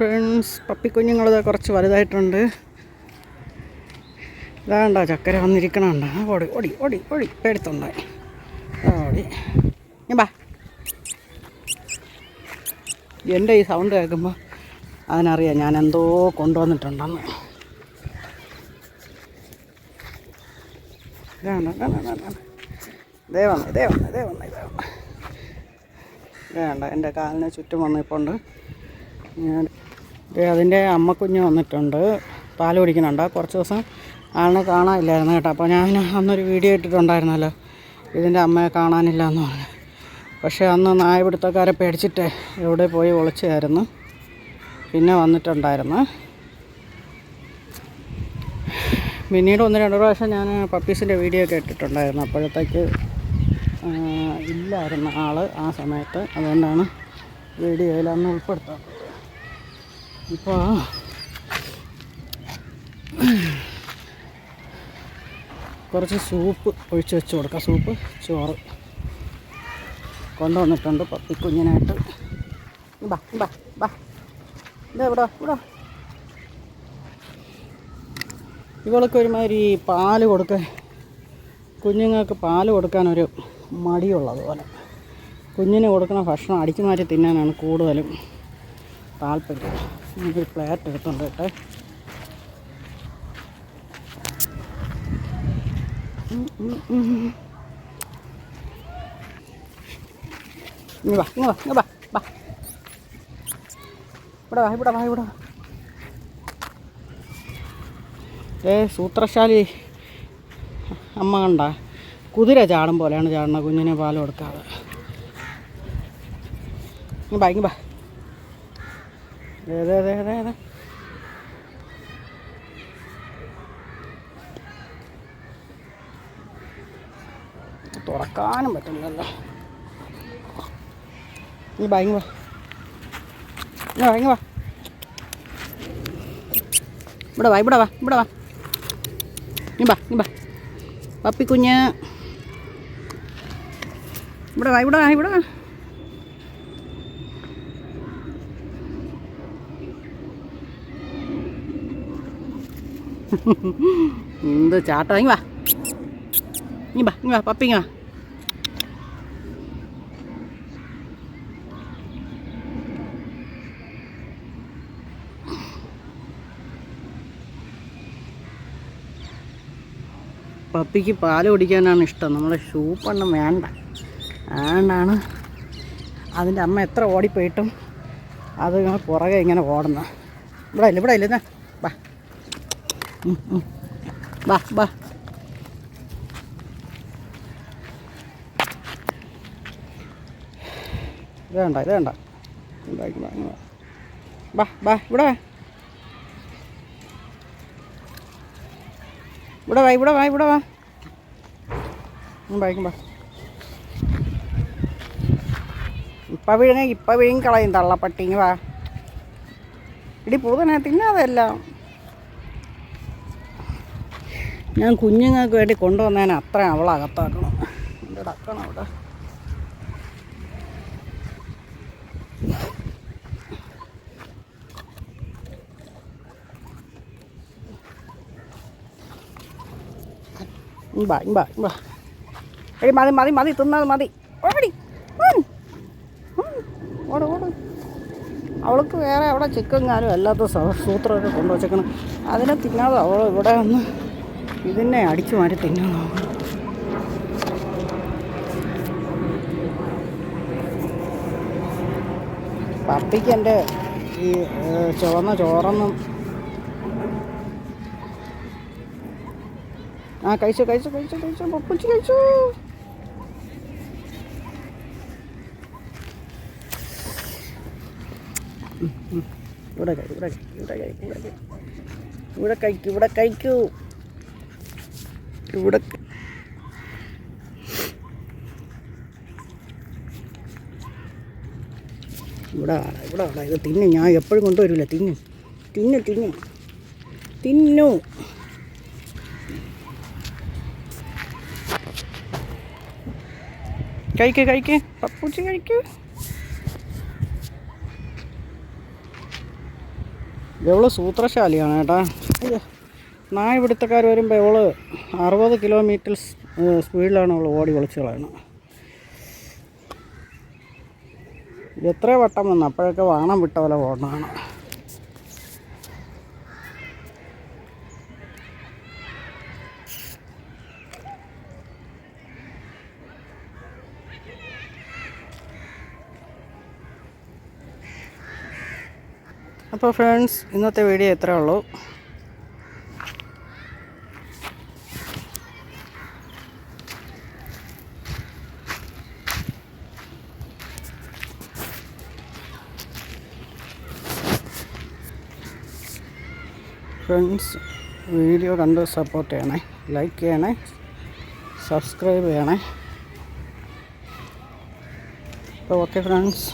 Friends പപ്പിക്കുഞ്ഞുങ്ങളത് കുറച്ച് വലുതായിട്ടുണ്ട്. ഇതാണ്ടോ ചക്കര വന്നിരിക്കണുണ്ട് ഓടി ഓടി ഓടി ഓടി. പേടിത്തുണ്ടായി ഓടി. ഞാൻ ബാ എന്റെ ഈ സൗണ്ട് കേൾക്കുമ്പോൾ അതിനറിയാം ഞാൻ എന്തോ കൊണ്ടുവന്നിട്ടുണ്ടെന്ന്. വേണ്ട എന്റെ കാലിന് ചുറ്റും വന്നിപ്പോണ്ട് ഞാൻ അതിന്റെ അമ്മക്കുഞ്ഞ് വന്നിട്ടുണ്ട്. പാൽ കുടിക്കുന്നുണ്ട്. കുറച്ച് ദിവസം ആളിനെ കാണാനില്ലായിരുന്നു കേട്ടോ. അപ്പോൾ ഞാൻ അന്നൊരു വീഡിയോ ഇട്ടിട്ടുണ്ടായിരുന്നല്ലോ. ഇതിന്റെ അമ്മയെ കാണാനില്ല എന്ന് പറഞ്ഞു. പക്ഷേ അന്ന് നായപിടുത്തക്കാരെ പേടിച്ചിട്ട് എവിടെ പോയി ഒളിച്ചായിരുന്നു. പിന്നെ വന്നിട്ടുണ്ടായിരുന്നു. പിന്നീട് ഒന്ന് രണ്ട് പ്രാവശ്യം ഞാൻ പപ്പീസിന്റെ വീഡിയോ ഒക്കെ ഇട്ടിട്ടുണ്ടായിരുന്നു. അപ്പോഴത്തേക്ക് ഇല്ലായിരുന്നു ആൾ ആ സമയത്ത്. അതുകൊണ്ടാണ് വീഡിയോയിൽ അന്ന് ഉൾപ്പെടുത്താത്തത്. ഇപ്പോൾ കുറച്ച് സൂപ്പ് ഒഴിച്ച് വെച്ച് കൊടുക്കാം. സൂപ്പ് ചോറ്. കൊണ്ടുവന്നിട്ടുണ്ട് പപ്പിക്കുഞ്ഞിനായിട്ട് ബാ ബാ ബാ. ഇതാ ഇവിടെ ഇവിടെ. ഇവൾക്ക് ഒരുമാതിരി പാൽ കൊടുക്കാൻ കുഞ്ഞുങ്ങൾക്ക് പാൽ കൊടുക്കാനൊരു മടിയുള്ളതുപോലെ കുഞ്ഞിന് കൊടുക്കുന്ന ഭക്ഷണം അടിച്ചു മാറ്റി തിന്നാനാണ് കൂടുതലും താല്പര്യം. ഒരു പ്ലേറ്റ് എടുത്തുണ്ട് കേട്ടെ ഇവിടെ വാ ഇവിടെ വാ ഇവിടെ ഏ സൂത്രശാലി അമ്മ കണ്ട? കുതിര ചാടും പോലെയാണ് ചാടുന്നത് കുഞ്ഞിനെ പാൽ കൊടുക്കാതെ. ഇങ്ങ് ബാ ഇങ്ങ് ബാ അതെ അതെ അതെ അതെ തുറക്കാനും പറ്റുന്നില്ലല്ലോ. ഇനി ഭയങ്കര വാ. ഇങ്ങ് വാ ഇവിടെ വാ ഇവിടെ വാ ഇവിടെ വാ. ഇനി വാ ഇനി വാ. പപ്പിക്കുഞ്ഞ് ഇവിടെ വാ ഇവിടെ വാ ഇവിടെ വാ. എന്ത് ചാട്ടം? ഇങ്ങ് വാ. ഇങ്ങ് വാ ഇങ്ങ് വാ പപ്പി ഇങ്ങ് വാ. പപ്പിക്ക് പാൽ കുടിക്കാനാണ് ഇഷ്ടം. നമ്മളെ ഷൂപ്പൊന്നും വേണ്ട. അതുകൊണ്ടാണ് അതിന്റെ അമ്മ എത്ര ഓടിപ്പോയിട്ടും അത് പുറകെ ഇങ്ങനെ ഓടുന്നത്. ഇവിടെ ഇല്ല ഇവിടെ ഇല്ല എന്നാ ബാ. ബാ ബാ. ഇത് വേണ്ട ഇത് വേണ്ട. ബാ ബാ ഇവിടെ ഇവിടെ വാ ഇവിടെ വാ ഇവിടെ വാ. ബായിക്കും വാ ഇപ്പം വിഴുങ്ങ ഇപ്പം വിഴുങ്ങി കളയും തള്ളപ്പട്ടിങ് വാ. ഇടി പൂതനെ തിന്നാതെല്ല ഞാൻ കുഞ്ഞുങ്ങൾക്ക് വേണ്ടി കൊണ്ടുവന്നതിന് അത്ര അവളകത്താക്കണം എന്റെ അടക്കണം അവിടെ. എടി മതി മതി മതി തിന്നാൽ മതി. ഓടി. ഓട് ഓട്. അവൾക്ക് വേറെ അവിടെ ചിക്കൻ കാലും അല്ലാത്ത സൂത്രമൊക്കെ കൊണ്ടുവച്ചേക്കണം അതിനെ തിന്നാതെ അവൾ ഇവിടെ വന്ന് ഇതിനെ അടിച്ചു മാറ്റി തിന്നു പപ്പിക്ക് എന്റെ ഈ ചുവന്ന ചോറൊന്നും ആ കഴിച്ചു കഴിച്ചു കഴിച്ചു കഴിച്ചു പപ്പുച്ചി കഴിച്ചു. ഇവിടെ കഴിക്കും ഇവിടെ കഴിക്കും ഇവിടെ കഴിക്കും ഇവിടെ കഴിക്കൂ ഇവിടെ കഴിക്കൂ. ഇവിടെ. ഇവിടെ വാടാ ഇവിടെ വാടാ. ഇത് തിന്നു. ഞാൻ എപ്പോഴും കൊണ്ടുവരില്ല തിന്നു. തിന്നു തിന്നു. തിന്നു. കഴിക്ക് കഴിക്ക്. പപ്പൂച്ചി കഴിക്ക്. എവളോ സൂത്രശാലിയാണ് കേട്ടാ. നായ പിടുത്തക്കാർ വരുമ്പോൾ ഇവൾ അറുപത് കിലോമീറ്റർ സ്പീഡിലാണ് അവൾ ഓടി കളയണം എത്ര വട്ടം വന്നു അപ്പോഴൊക്കെ വാണം വിട്ട പോലെ ഓടണമാണ് അപ്പോൾ ഫ്രണ്ട്സ് ഇന്നത്തെ വീഡിയോ എത്രയേ ഉള്ളൂ. ഫ്രണ്ട്സ് വീഡിയോ കണ്ട് സപ്പോർട്ട് ചെയ്യണേ. ലൈക്ക് ചെയ്യണേ. സബ്സ്ക്രൈബ് ചെയ്യണേ. അപ്പോൾ ഓക്കെ ഫ്രണ്ട്സ്